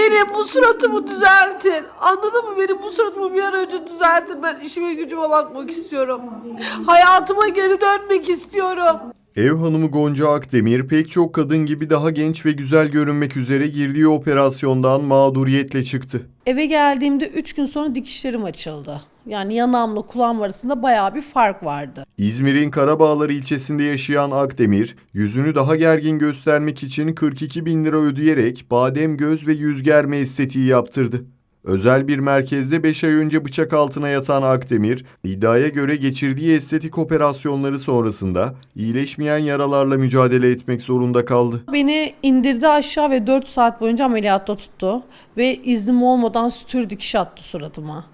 Benim bu suratımı düzeltin. Anladın mı? Benim bu suratımı bir an önce düzeltin. Ben işime gücüme bakmak istiyorum. Hayatıma geri dönmek istiyorum. Ev hanımı Gonca Akdemir pek çok kadın gibi daha genç ve güzel görünmek üzere girdiği operasyondan mağduriyetle çıktı. Eve geldiğimde 3 gün sonra dikişlerim açıldı. Yani yanağımla kulağım arasında bayağı bir fark vardı. İzmir'in Karabağlar ilçesinde yaşayan Akdemir, yüzünü daha gergin göstermek için 42 bin lira ödeyerek badem göz ve yüz germe estetiği yaptırdı. Özel bir merkezde 5 ay önce bıçak altına yatan Akdemir, iddiaya göre geçirdiği estetik operasyonları sonrasında iyileşmeyen yaralarla mücadele etmek zorunda kaldı. Beni indirdi aşağı ve 4 saat boyunca ameliyatta tuttu. Ve iznim olmadan sütür dikiş attı suratıma.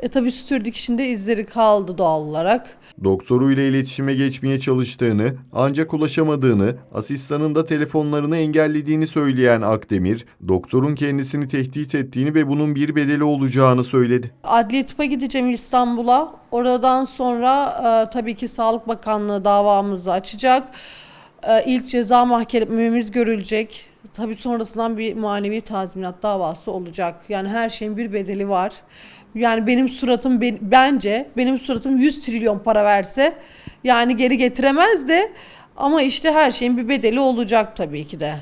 E tabi sütür dikişinde izleri kaldı doğal olarak. Doktoruyla iletişime geçmeye çalıştığını ancak ulaşamadığını, asistanın da telefonlarını engellediğini söyleyen Akdemir, doktorun kendisini tehdit ettiğini ve bunun bir bedeli olacağını söyledi. Adliye tıpa gideceğim İstanbul'a. Oradan sonra e, tabii ki Sağlık Bakanlığı davamızı açacak. E, ilk ceza mahkememiz görülecek. Tabii sonrasından bir manevi tazminat davası olacak. Yani her şeyin bir bedeli var. Yani benim suratım ben- bence benim suratım 100 trilyon para verse yani geri getiremez de ama işte her şeyin bir bedeli olacak tabii ki de.